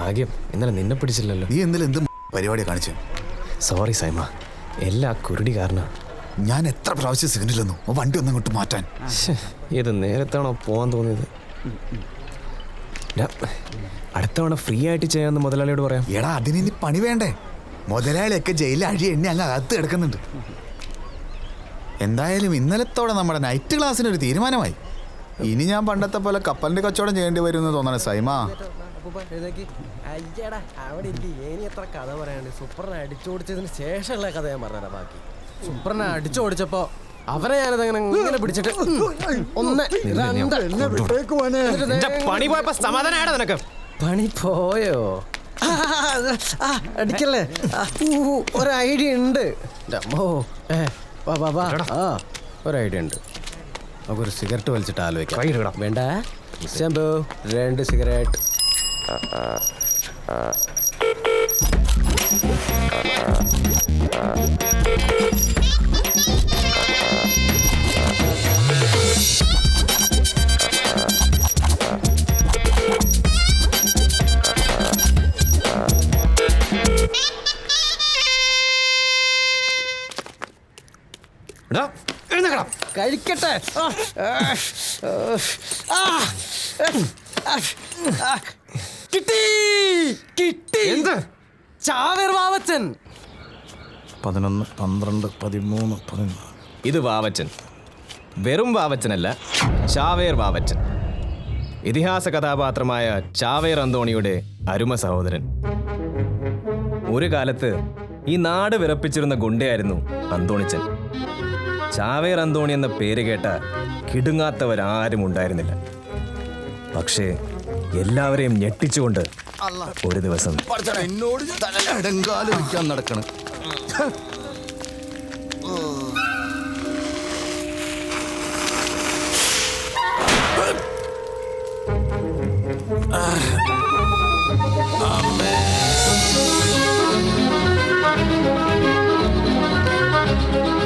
ഭാഗ്യം. ഇന്നലെ നിന്നെ പിടിച്ചില്ലല്ലോ. നീ ഇന്നലെ എന്ത് പരിപാടിയാണ് കാണിച്ചേ? സോറി സൈമ. എല്ലാ കുരുടി കാരണം. ഞാൻ എത്ര പ്രാവശ്യം സിഗ്നൽ തന്നു വണ്ടി ഒന്നും ഇങ്ങോട്ട് മാറ്റാൻ. ഇത് നേരത്താണോ പോകാൻ തോന്നിയത്? അടുത്തവണ അടുത്ത തവണ ഫ്രീ ആയിട്ട് ചെയ്യാമെന്ന് മുതലാളിയോട് പറയാം. എടാ അതിന് ഇനി പണി വേണ്ടേ? മുതലാളിയൊക്കെ ജയിലിൽ അഴി എണ്ണി അങ്ങ് അകത്ത് കിടക്കുന്നുണ്ട്. എന്തായാലും ഇന്നലത്തോടെ നമ്മുടെ നൈറ്റ് ക്ലാസ്സിന് ഒരു തീരുമാനമായി. ഇനി ഞാൻ പണ്ടത്തെ പോലെ കപ്പലിന്റെ കച്ചവടം ചെയ്യേണ്ടി വരും എന്ന് തോന്നണേ സൈമ. അയ്യടാ അവിടെ ഇരിക്കും. ഇനി എത്ര കഥ പറയാണ്ട് സൂപ്പറിനെ അടിച്ചോടിച്ചതിന് ശേഷമുള്ള കഥ ഞാൻ പറഞ്ഞതാ ബാക്കി. സൂപ്പറിനെ അടിച്ചോടിച്ചപ്പോ അവരെ ഞാനത് അങ്ങനെ ഇങ്ങനെ പിടിച്ചിട്ട് ഒന്ന് രണ്ട് പണി പോയപ്പോ സമാധാനാണ് നിനക്ക്. പണി പോയോ? അടിക്കല്ലേ? ഒരു ഐഡിയ ഉണ്ട്. എന്റെ അമ്മോ ഏ വാ വാ വാ. ആ ഒരു ഐഡിയ ഉണ്ട്. നമുക്കൊരു സിഗരറ്റ് വലിച്ചിട്ട് ആലോചിക്കാം. വേണ്ട. ശംഭു രണ്ട് സിഗരറ്റ്. എടാ, എഴുന്നേക്കടാ. കഴിക്കട്ടെ ആ, ആ. കിട്ടി. കിട്ടി. എന്ത്? ചാവേർ വാവച്ചൻ. പതിനൊന്ന് പന്ത്രണ്ട് പതിമൂന്ന് പതിനാല്. ഇത് വാവച്ചൻ. വെറും വാവച്ചനല്ല ചാവേർ വാവച്ചൻ. ഇതിഹാസ കഥാപാത്രമായ ചാവേർ അന്തോണിയുടെ അരുമ സഹോദരൻ. ഒരു കാലത്ത് ഈ നാട് വിറപ്പിച്ചിരുന്ന ഗുണ്ടയായിരുന്നു അന്തോണിച്ചൻ. ചാവേർ അന്തോണി എന്ന പേര് കേട്ട കിടുങ്ങാത്തവരാരും ഉണ്ടായിരുന്നില്ല. പക്ഷേ എല്ലാവരെയും ഞെട്ടിച്ചുകൊണ്ട് ഒരു ദിവസം എന്നോട് നടക്കണം.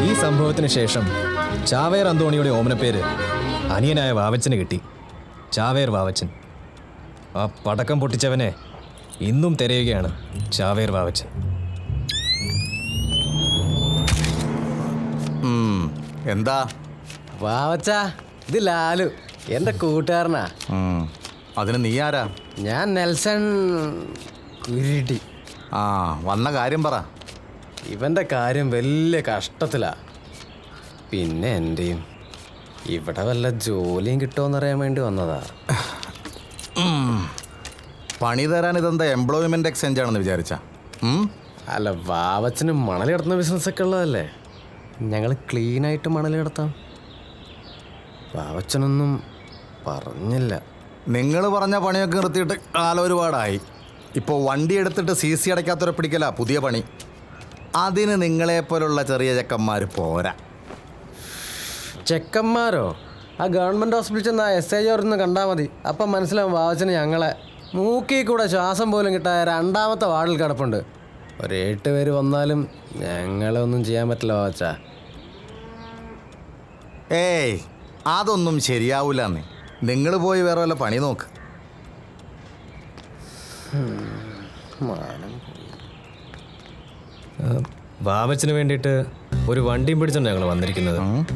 ഈ സംഭവത്തിന് ശേഷം ചാവേർ അന്തോണിയുടെ ഓമനപ്പേര് അനിയനായ വാവച്ചന് കിട്ടി. ചാവേർ വാവച്ചൻ. ആ പടക്കം പൊട്ടിച്ചവനെ ഇന്നും തിരയുകയാണ് ചാവേർ വാവച്ചൻ. ഉം, എന്താ? വാവച്ച ഇത് ലാലു എന്റെ കൂട്ടുകാരനാ. അതിന് നീ ആരാ? ഞാൻ നെൽസൺ കുരുടി ആ വന്ന കാര്യം പറ. ഇവന്റെ കാര്യം വലിയ കഷ്ടത്തിലാ. പിന്നെ എന്റെയും ഇവിടെ വല്ല ജോലിയും കിട്ടുമെന്നറിയാൻ വേണ്ടി വന്നതാ. പണി തരാൻ ഇതെന്താ എംപ്ലോയ്മെന്റ് എക്സ്ചേഞ്ച് ആണെന്ന് വിചാരിച്ച? അല്ല വാവച്ചന് മണൽ കിടത്തുന്ന ബിസിനസ് ഒക്കെ ഉള്ളതല്ലേ? ഞങ്ങൾ ക്ലീനായിട്ട് മണൽ കിടത്താം. വാവച്ചനൊന്നും പറഞ്ഞില്ല. നിങ്ങൾ പറഞ്ഞ പണിയൊക്കെ നിർത്തിയിട്ട് കാലം ഒരുപാടായി. ഇപ്പോൾ വണ്ടി എടുത്തിട്ട് സി സി അടയ്ക്കാത്തവരെ പിടിക്കല പുതിയ പണി. അതിന് നിങ്ങളെപ്പോലുള്ള ചെറിയ ചെക്കന്മാർ പോരാ. ചെക്കന്മാരോ? ആ ഗവൺമെന്റ് ഹോസ്പിറ്റലിൽ ചെന്ന് ആ എസ് ഐ ഓർന്ന് കണ്ടാൽ മതി. അപ്പം മനസ്സിലാവും വാവച്ചന് ഞങ്ങളെ മൂക്കി കൂടെ ശ്വാസം പോലും കിട്ടായ രണ്ടാമത്തെ വാർഡിൽ കിടപ്പുണ്ട്. ഒരു എട്ട് പേര് വന്നാലും ഞങ്ങളെ ഒന്നും ചെയ്യാൻ പറ്റില്ല വാച്ചാ. ഏയ് അതൊന്നും ശരിയാവൂലെന്നേ. നിങ്ങൾ പോയി വേറെ വല്ല പണി നോക്ക്. ആ, വാവച്ചന് വേണ്ടിയിട്ട് ഒരു വണ്ടിയും പിടിച്ചാണ് ഞങ്ങൾ വന്നിരിക്കുന്നത്.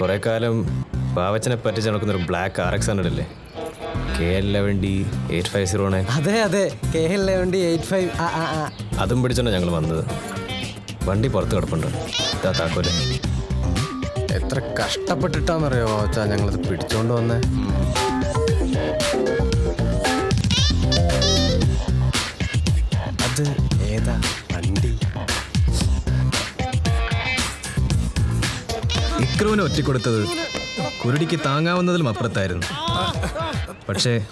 കുറെ കാലം വാവച്ചനെ പറ്റിച്ച് നടക്കുന്ന ഒരു ബ്ലാക്ക് ആർ എക്സ് ഹൺഡ്രഡ് അല്ലേ? K L eleven D eight five zero nine അതെ അതെ. കെ എൽ ലെവന്റി എയ്റ്റ് ഫൈവ് ആ ആ ആ. അതും പിടിച്ചാണ് ഞങ്ങൾ വന്നത്. വണ്ടി പുറത്ത് കിടപ്പുണ്ട്. ഇതാ താക്കോൽ. എത്ര കഷ്ടപ്പെട്ടിട്ടാന്നറിയോ വാവച്ച ഞങ്ങളത് പിടിച്ചോണ്ട് വന്നേ. അത് ഏതാ? വണ്ടി. ഇക്രുവിനെ ഒറ്റിക്കൊടുത്തത് കുരുടിക്ക് താങ്ങാവുന്നതിലും അപ്പുറത്തായിരുന്നു. പക്ഷേ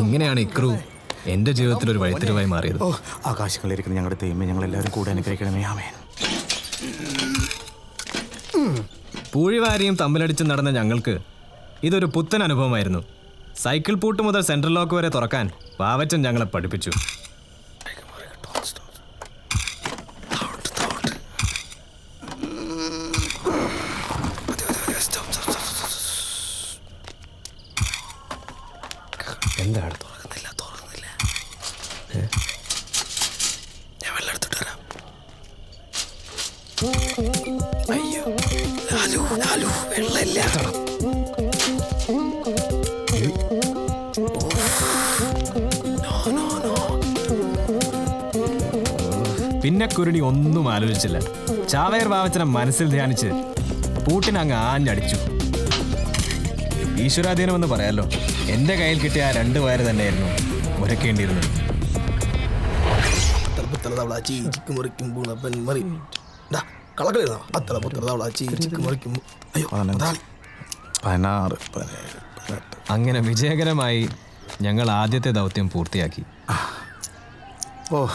ഇങ്ങനെയാണ് ഇക്രു എന്റെ ജീവിതത്തിൽ ഒരു വഴിത്തിരിവായി മാറിയത്. ഓ ആകാശങ്ങളിലിരിക്കുന്ന ഞങ്ങളുടെ ദൈവമേ ഞങ്ങൾ എല്ലാവരും കൂടെ അനുഗ്രഹിക്കണമേ. ആമേൻ. പൂഴിവാരിയും തമ്മിലടിച്ച് നടന്ന ഞങ്ങൾക്ക് ഇതൊരു പുത്തൻ അനുഭവമായിരുന്നു. സൈക്കിൾ പൂട്ട് മുതൽ സെൻട്രൽ ലോക്ക് വരെ തുറക്കാൻ പാവച്ചൻ ഞങ്ങളെ പഠിപ്പിച്ചു. ഇല്ലാത്തണം പിന്നെ കുരുടി ഒന്നും ആലോചിച്ചില്ല. ചാവയർ ബാവച്ചനെ മനസ്സിൽ ധ്യാനിച്ച് പൂട്ടിന് അങ്ങ് ആഞ്ഞടിച്ചു. ഈശ്വരാധീനം എന്ന് പറയാലോ എന്റെ കയ്യിൽ കിട്ടിയ ആ രണ്ട് വയറ് തന്നെയായിരുന്നു മുരക്കേണ്ടിയിരുന്നു പുത്തല തവളാച്ചി ചിക്ക് മുറിക്കും പൂണപ്പൻ മറി. കളക്കള അത്തല മുറിക്കും. അയ്യോ അതാണ്. പതിനാറ് പതിനേഴ് പതിനെട്ട്. അങ്ങനെ വിജയകരമായി ഞങ്ങൾ ആദ്യത്തെ ദൗത്യം പൂർത്തിയാക്കി. ഓ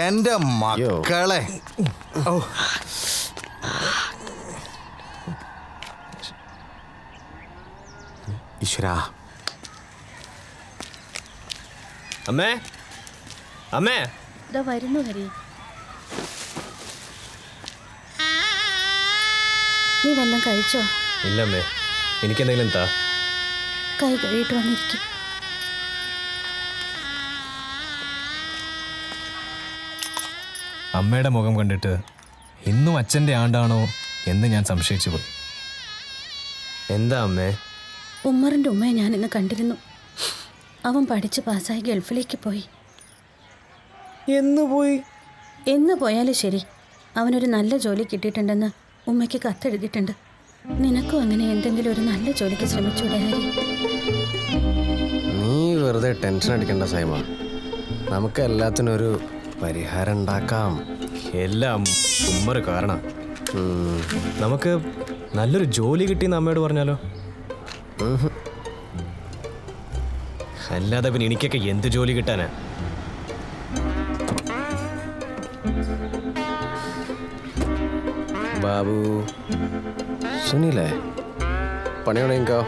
എന്റെ മക്കളെ. ഓ. ഈശ്വരാ. അമ്മേ അമ്മേ. വരുന്നു ഹരി. നീ വല്ലതും കഴിച്ചോ? ഇല്ലമ്മേ എനിക്കെന്തെങ്കിലും താ. കൈ കഴുകിയിട്ട് വന്നിരിക്കും. അമ്മയുടെ മുഖം കണ്ടിട്ട് ഇന്നും അച്ഛന്റെ ആണ്ടാണോ എന്ന് ഞാൻ സംശയിച്ചു പോയി. എന്താ അമ്മേ? ഉമ്മറിന്റെ ഉമ്മയെ ഞാൻ ഇന്ന് കണ്ടിരുന്നു. അവൻ പഠിച്ച് പാസ്സായി ഗൾഫിലേക്ക് പോയി. എന്ന് പോയി? എന്ന് പോയാലും ശരി. അവനൊരു നല്ല ജോലി കിട്ടിയിട്ടുണ്ടെന്ന് ഉമ്മയ്ക്ക് കത്തെഴുതിയിട്ടുണ്ട്. നിനക്കും അങ്ങനെ എന്തെങ്കിലും ഒരു നല്ല ജോലിക്ക് ശ്രമിച്ചൂടെ ഹരി? നീ വെറുതെ ടെൻഷൻ അടിക്കണ്ട സൈമ. നമുക്ക് എല്ലാത്തിനും ഒരു പരിഹാരം ഉണ്ടാക്കാം. എല്ലാം ഉമ്മൊരു കാരണം. നമുക്ക് നല്ലൊരു ജോലി കിട്ടിയെന്ന് അമ്മയോട് പറഞ്ഞാലോ. അല്ലാതെ പിന്നെ എനിക്കൊക്കെ എന്ത് ജോലി കിട്ടാനാ? ബാബു. സുനിലേ പണി തുടങ്ങിക്കോ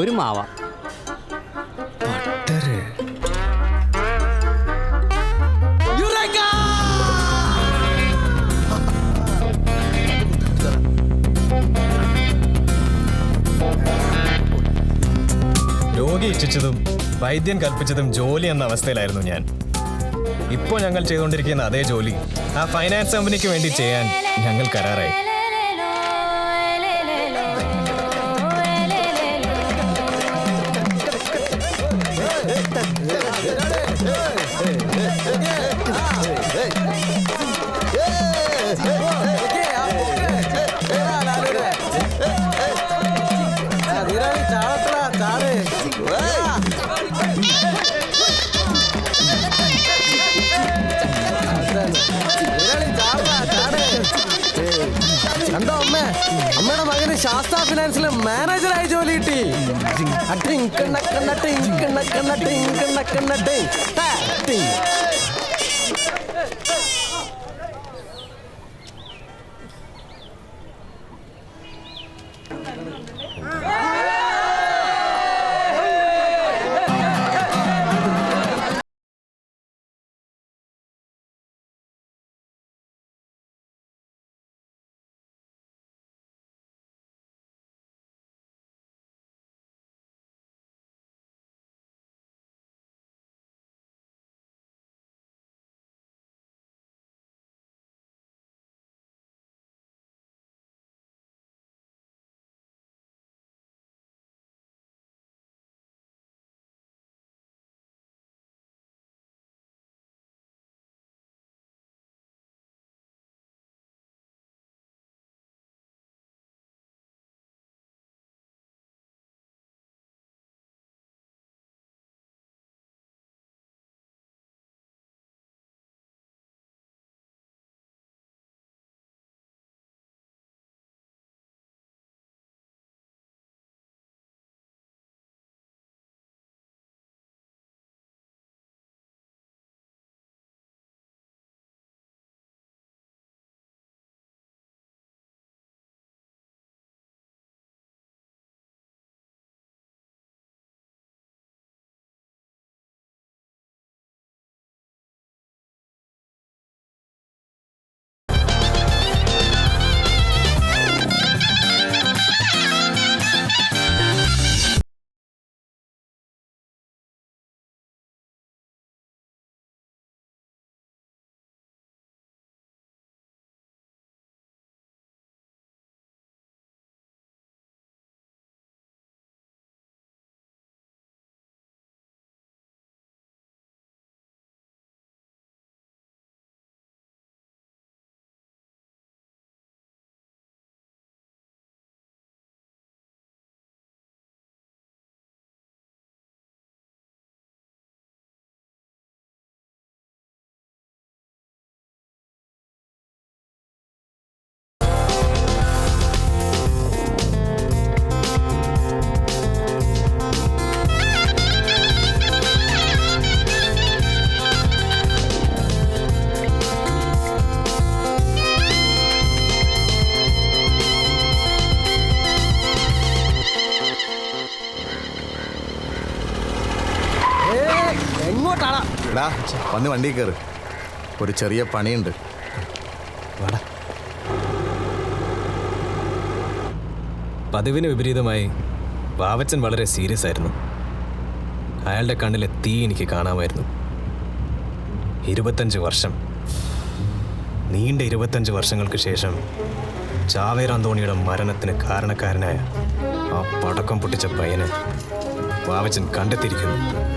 ഒരു മാവ. ഇച്ഛിച്ചതും വൈദ്യൻ കൽപ്പിച്ചതും ജോലി എന്ന അവസ്ഥയിലായിരുന്നു ഞാൻ. ഇപ്പോൾ ഞങ്ങൾ ചെയ്തുകൊണ്ടിരിക്കുന്ന അതേ ജോലി ആ ഫൈനാൻസ് കമ്പനിക്ക് വേണ്ടി ചെയ്യാൻ ഞങ്ങൾ കരാറായി. അട്ടിങ് കണ്ണ കണ്ണ ടിങ് കണ്ണ കണ്ണ ടിങ് കണ്ണ വന്ന് വണ്ടി കയറ്. ഒരു ചെറിയ പണിയുണ്ട്. വാടാ. പതിവിന് വിപരീതമായി വാവച്ചൻ വളരെ സീരിയസ് ആയിരുന്നു. അയാളുടെ കണ്ണിലെ തീ എനിക്ക് കാണാമായിരുന്നു. ഇരുപത്തഞ്ച് വർഷം. നീണ്ട ഇരുപത്തഞ്ച് വർഷങ്ങൾക്ക് ശേഷം ചാവേർ അന്തോണിയുടെ മരണത്തിന് കാരണക്കാരനായ ആ പടക്കം പൊട്ടിച്ച പയ്യനെ വാവച്ചൻ കണ്ടെത്തിയിരിക്കുന്നു.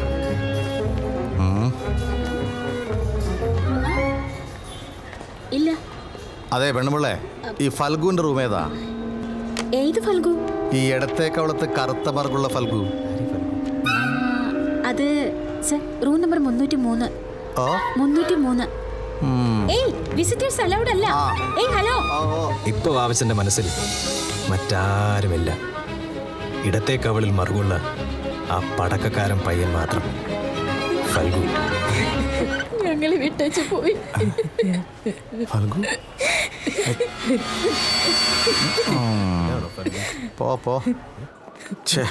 അതെ പെണ്ണുപിള്ളേ ഈ ഫൽഗുവിന്റെ റൂം ഏതാ? ഏത് ഫൽഗു? ഈ ഇടത്തേക്കവളത്ത് കറുത്ത മാർക്കുള്ള ഫൽഗു. അത് സർ റൂം നമ്പർ മുന്നൂറ്റി മൂന്ന് ഓ? മുന്നൂറ്റി മൂന്ന് ഏയ് വിസിറ്റേഴ്സ് അലൗഡ് അല്ല. ഏയ് ഹലോ. ഓ, ഓ. ഇപ്പൊ വാവച്ചന്റെ മനസ്സിൽ മറ്റാരുമില്ല. ഇടത്തെ കവളിൽ മറുകുള്ള ആ പടക്കക്കാരൻ പയ്യൻ മാത്രം. ഫൽഗു. ഞങ്ങൾ വിട്ടേച്ച് പോയി. ഫൽഗു? പോ പോ. ഛേ.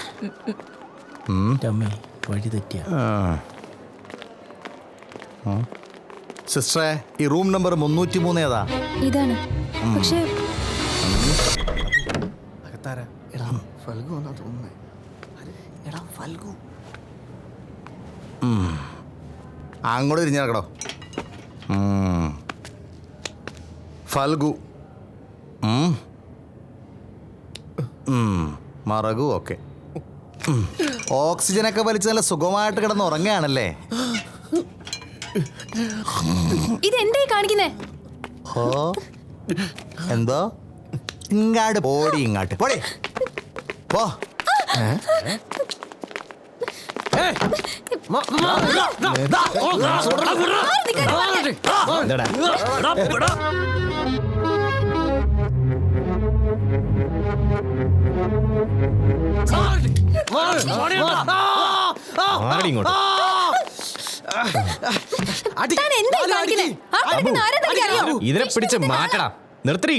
വഴി തെറ്റിയ. സിസ്റ്ററെ ഈ റൂം നമ്പർ മുന്നൂറ്റി മൂന്ന് ഏതാ? ഇതാണ്. പക്ഷേ എടാ ഫൽഗു എന്നാ തോന്നുന്നേ. എടാ ഫൽഗു. അങ്ങോട്ട് ഉം. ഫൽഗു. മറകു ഓക്കെ. ഉം. ഓക്സിജനൊക്കെ വലിച്ച് നല്ല സുഖമായിട്ട് കിടന്ന് ഉറങ്ങുകയാണല്ലേ? ഇതെന്തേ കാണിക്കുന്നേ? ഓ എന്തോ? ഇങ്ങാട് പോടി ഇങ്ങാട്ട്. പോടി. പോ. ഇങ്ങോട്ട് ഇതിനെ പിടിച്ച് മാറ്റടാ നിർത്തി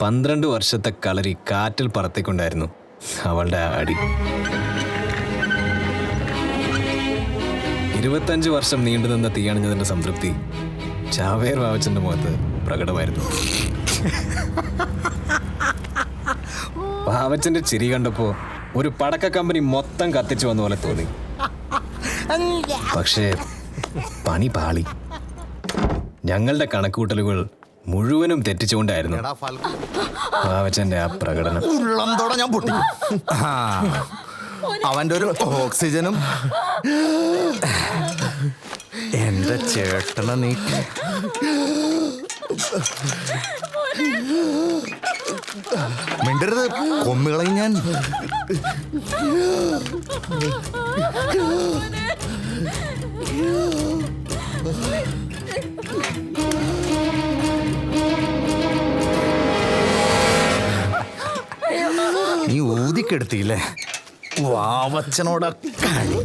പന്ത്രണ്ട് വർഷത്തെ കളരി കാറ്റിൽ പറത്തിക്കൊണ്ടായിരുന്നു അവളുടെ അടി. ഇരുപത്തഞ്ച് വർഷം നീണ്ടു നിന്ന തീയണിഞ്ഞതിന്റെ സംതൃപ്തി ചാവേർ വാവച്ചന്റെ മുഖത്ത് പ്രകടമായിരുന്നു. വാവച്ചന്റെ ചിരി കണ്ടപ്പോ ഒരു പടക്ക കമ്പനി മൊത്തം കത്തിച്ചു വന്ന പോലെ തോന്നി. പക്ഷേ പണി പാളി. ഞങ്ങളുടെ കണക്കുകൂട്ടലുകൾ മുഴുവനും തെറ്റിച്ചുകൊണ്ടായിരുന്നു വാവച്ചന്റെ ആ പ്രകടനം. ഉള്ളന്തോടെ ഞാൻ പൊട്ടി. അവന്റെ ഒരു ഓക്സിജനും. എന്റെ ചേട്ടനെ നീ. മിണ്ടരുത് കൊന്നുകളയും ഞാൻ. നീ ഊതിക്കെടുത്തില്ലേ വാവച്ചനോട് കളി